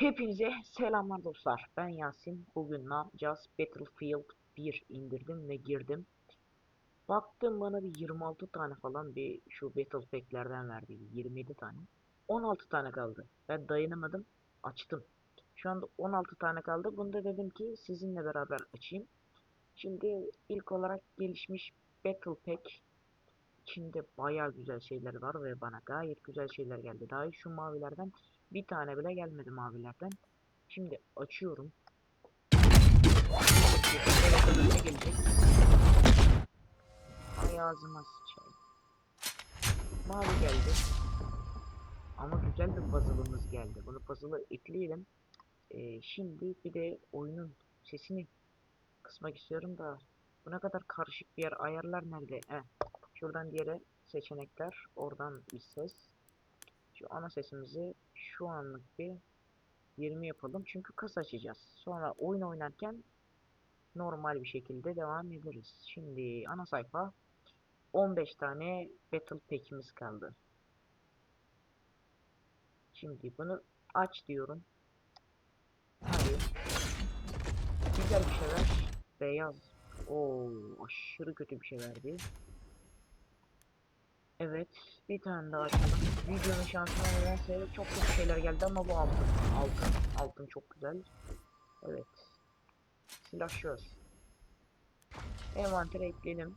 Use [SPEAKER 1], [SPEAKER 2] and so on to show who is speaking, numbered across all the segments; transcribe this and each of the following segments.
[SPEAKER 1] Hepinize selamlar dostlar. Ben Yasin. Bugün ne yapacağız? Battlefield 1 indirdim ve girdim. Baktım bana bir 26 tane falan bir şu Battle Pack'lerden verdi. 27 tane. 16 tane kaldı. Ben dayanamadım. Açtım. Şu anda 16 tane kaldı. Bunda dedim ki sizinle beraber açayım. Şimdi ilk olarak gelişmiş Battle Pack. İçinde bayağı güzel şeyler var ve bana gayet güzel şeyler geldi. Daha şu mavilerden bir tane bile gelmedi mavilerden. Şimdi açıyorum. Ne gelecek. Ay ağzıma sıçayım. Mavi geldi. Ama güzel bir puzzle'ımız geldi. Bunu puzzle'ı ekleyelim. Ee, şimdi bir de oyunun sesini kısmak istiyorum da bu kadar karışık bir yer. Ayarlar nerede? Heh. Şuradan diğeri seçenekler. Oradan bir ses. Şu ana sesimizi şu anlık bir 20 yapalım. Çünkü kas açacağız. Sonra oyun oynarken normal bir şekilde devam ederiz. Şimdi ana sayfa 15 tane Battle Pack'imiz kaldı. Şimdi bunu aç diyorum. Hadi. Güzel bir şey ver. Beyaz. Oo, aşırı kötü bir şey verdi. Evet, bir tane daha açalım. Videonun şansına nedense çok çok şeyler geldi ama bu altın. Altın, altın çok güzel. Evet. Silahşöz. Envantere ekleyelim.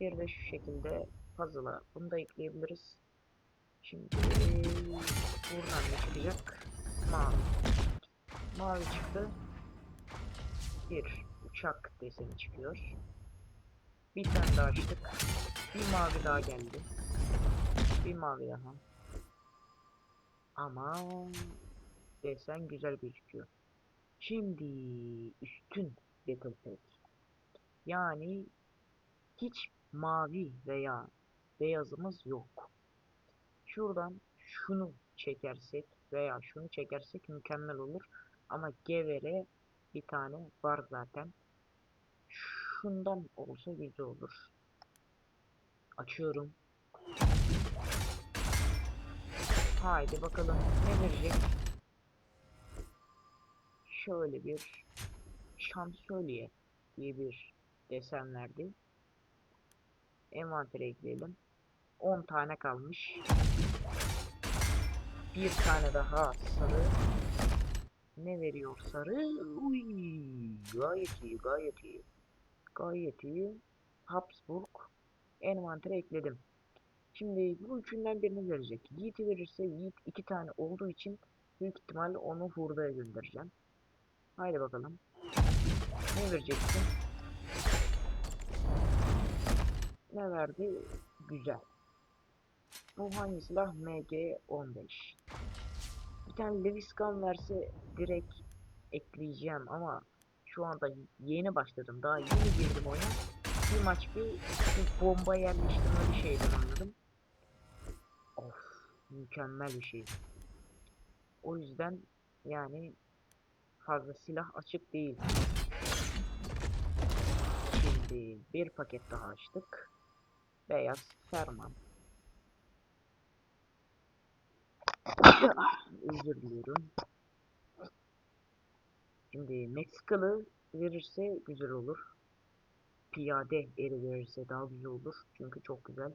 [SPEAKER 1] Bir de şu şekilde puzzle'a bunu da ekleyebiliriz. Şimdi buradan ne çıkacak? Mavi. Mavi çıktı. Bir uçak deseni çıkıyor. Bir tane daha açtık. Bir mavi daha geldi. Bir mavi daha. Ama desen güzel gözüküyor. Şimdi üstün Battle Pack. Yani hiç mavi veya beyazımız yok. Şuradan şunu çekersek veya şunu çekersek mükemmel olur. Ama gevere bir tane var zaten. Şundan olsa güzel olur. Açıyorum. Haydi bakalım ne verecek. Şöyle bir şansölye diye bir desen verdi. Envantere ekleyelim. 10 tane kalmış. Bir tane daha sarı. Ne veriyor sarı? Uy, gayet iyi, gayet iyi. Gayet iyi. Habsburg. Envantere ekledim. Şimdi bu üçünden birini verecek. Yiğit'i verirse Yiğit iki tane olduğu için büyük ihtimalle onu hurdaya göndereceğim. Haydi bakalım. Ne vereceksin? Ne verdi? Güzel. Bu hangi silah? MG15. Bir tane Leviskan verse direkt ekleyeceğim ama şu anda yeni başladım. Daha yeni girdim oyuna. Bir maç bir, bir bomba yerleştirme bir şeyden anladım. Mükemmel bir şey. O yüzden yani fazla silah açık değil. Şimdi bir paket daha açtık. Beyaz ferman. Özür diliyorum. Şimdi Meksikalı verirse güzel olur. Piyade eri verirse daha güzel olur. Çünkü çok güzel.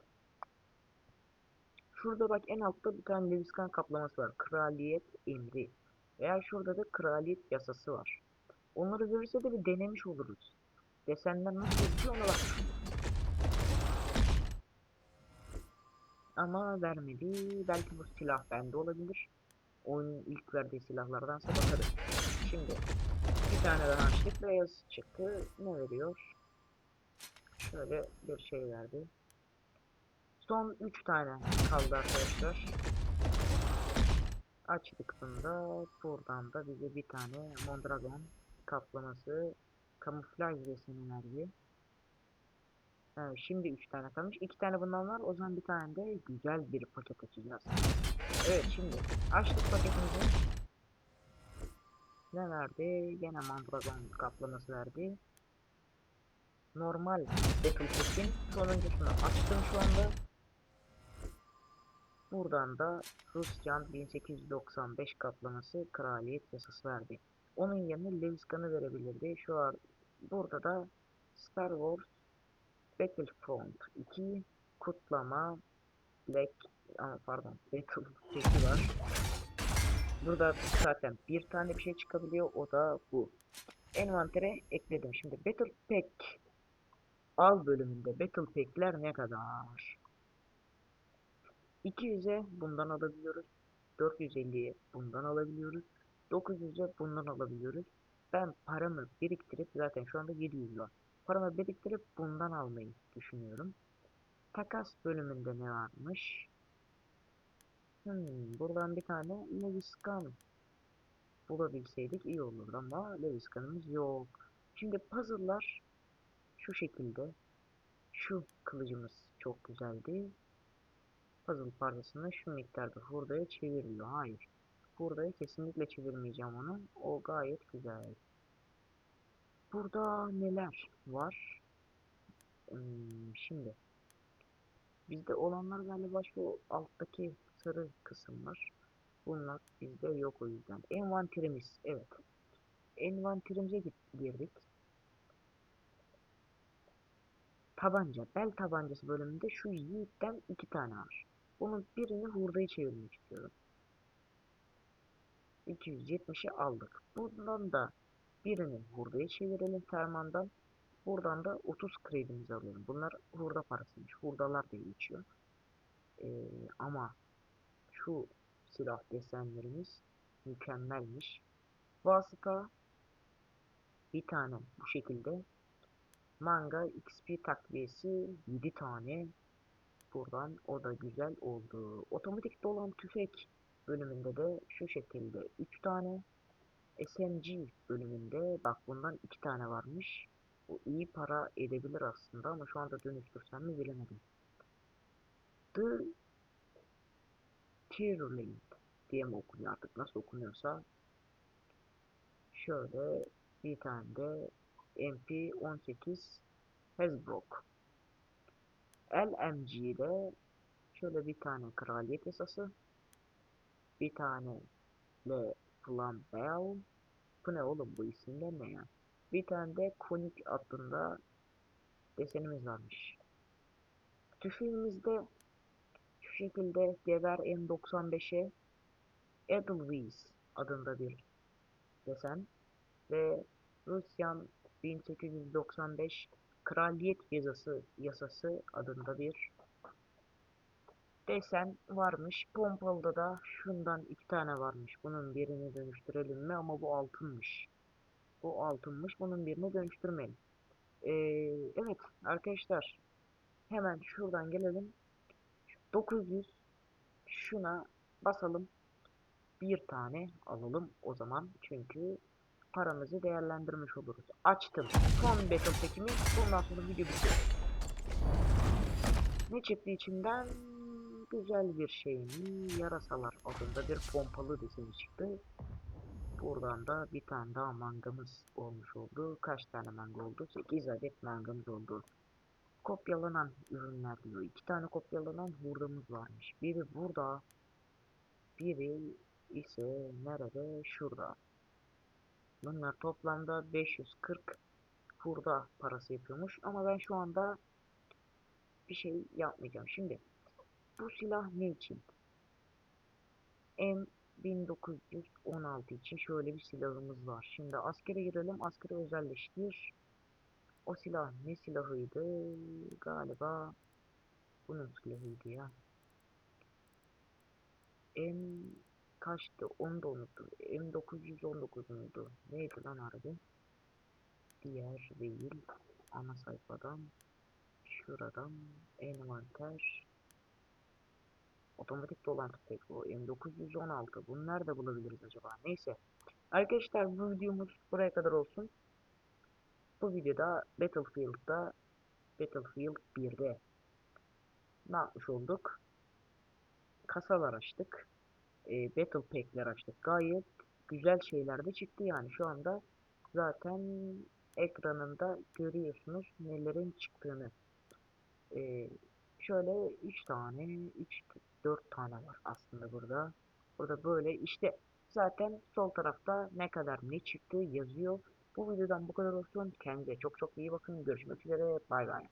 [SPEAKER 1] Şurada bak en altta bir tane Leviskan kaplaması var. Kraliyet emri. Veya şurada da kraliyet yasası var. Onları verirse de bir denemiş oluruz. Desenler nasıl yapıyor ona oluruz. Ama vermedi. Belki bu silah bende olabilir. Oyunun ilk verdiği silahlardansa bakarız. Şimdi bir tane daha açtık. Beyaz çıktı. Ne veriyor? Şöyle bir şey verdi. Son 3 tane kaldı arkadaşlar. Açtık bunda. Buradan da bize bir tane Mondragon kaplaması kamuflaj deseni verdi. Evet, şimdi 3 tane kalmış. 2 tane bundan var. O zaman bir tane de güzel bir paket açacağız. Evet şimdi açtık paketimizi. Ne verdi? Gene Mondragon kaplaması verdi. Normal Battle Pack'in sonuncusunu açtım şu anda. Buradan da Rusyan 1895 kaplaması kraliyet yasası verdi. Onun yerine Lewis Gun'ı verebilirdi. Şu an burada da Star Wars Battlefront 2 kutlama Black Aa, pardon Battle Pack'i var. Burada zaten bir tane bir şey çıkabiliyor. O da bu. Envantere ekledim. Şimdi Battle Pack al bölümünde Battle Pack'ler ne kadar? 200'e bundan alabiliyoruz. 450'ye bundan alabiliyoruz. 900'e bundan alabiliyoruz. Ben paramı biriktirip zaten şu anda 700 var. Paramı biriktirip bundan almayı düşünüyorum. Takas bölümünde ne varmış? Hmm, buradan bir tane Lewis Gun bulabilseydik iyi olurdu ama Lewis Gun'ımız yok. Şimdi puzzle'lar şu şekilde. Şu kılıcımız çok güzeldi. Puzzle parçasını şu miktarda hurdaya çeviriliyor. Hayır. Hurdaya kesinlikle çevirmeyeceğim onu. O gayet güzel. Burada neler var? Hmm, şimdi. Bizde olanlar galiba şu alttaki sarı kısımlar. Bunlar bizde yok o yüzden. Envanterimiz. Evet. Envanterimize girdik. Tabanca. Bel tabancası bölümünde şu yiğitten iki tane var. Bunun birini hurdaya çevirmek istiyorum. 270'i aldık. Bundan da birini hurdaya çevirelim fermandan. Buradan da 30 kredimizi alıyorum. Bunlar hurda parasıymış. Hurdalar da geçiyor. Ee, ama şu silah desenlerimiz mükemmelmiş. Vasıta bir tane bu şekilde. Manga XP takviyesi 7 tane. Buradan o da güzel oldu. Otomatik dolan tüfek bölümünde de şu şekilde 3 tane. SMG bölümünde bak bundan 2 tane varmış. Bu iyi para edebilir aslında ama şu anda dönüştürsem mi bilemedim. The Tirlink diye mi okunuyor artık nasıl okunuyorsa. Şöyle bir tane de MP18 Hezbrook. LMG'de şöyle bir tane kraliyet yasası. Bir tane Le Flambel. Bu ne oğlum bu isimler ne ya? Bir tane de konik adında desenimiz varmış. Tüfeğimizde şu şekilde Geber M95'e Edelweiss adında bir desen ve Rusyan 1895 Kraliyet Yasası, yasası adında bir desen varmış. Pompalı'da da şundan iki tane varmış. Bunun birini dönüştürelim mi? Ama bu altınmış. Bu altınmış. Bunun birini dönüştürmeyelim. Ee, evet arkadaşlar. Hemen şuradan gelelim. 900 şuna basalım. Bir tane alalım o zaman. Çünkü paramızı değerlendirmiş oluruz. Açtım. Son battle pack'imi. Bundan sonra video bitiyor. Ne çıktı içinden? Güzel bir şey mi? Yarasalar adında bir pompalı deseni çıktı. Buradan da bir tane daha mangamız olmuş oldu. Kaç tane manga oldu? 8 adet mangamız oldu. Kopyalanan ürünler diyor. İki tane kopyalanan hurdamız varmış. Biri burada. Biri ise nerede? Şurada. Bunlar toplamda 540 hurda parası yapıyormuş. Ama ben şu anda bir şey yapmayacağım. Şimdi bu silah ne için? M1916 için şöyle bir silahımız var. Şimdi askere girelim. Askere özelleştir. O silah ne silahıydı? Galiba bunun silahıydı ya. M kaçtı? Onu da unuttum. M919 muydu? Neydi lan harbi? Diğer değil. Ana sayfadan. Şuradan. Envanter. Otomatik dolan tüfek bu. M916. Bunu nerede bulabiliriz acaba? Neyse. Arkadaşlar bu videomuz buraya kadar olsun. Bu videoda Battlefield'da Battlefield 1'de ne yapmış olduk? Kasalar açtık. E, Battle Pack'ler açtık. Gayet güzel şeyler de çıktı yani şu anda zaten ekranında görüyorsunuz nelerin çıktığını. E, şöyle 3 tane 3 4 tane var aslında burada. Burada böyle işte zaten sol tarafta ne kadar ne çıktı yazıyor. Bu videodan bu kadar olsun. Kendinize çok çok iyi bakın. Görüşmek üzere. Bay bay.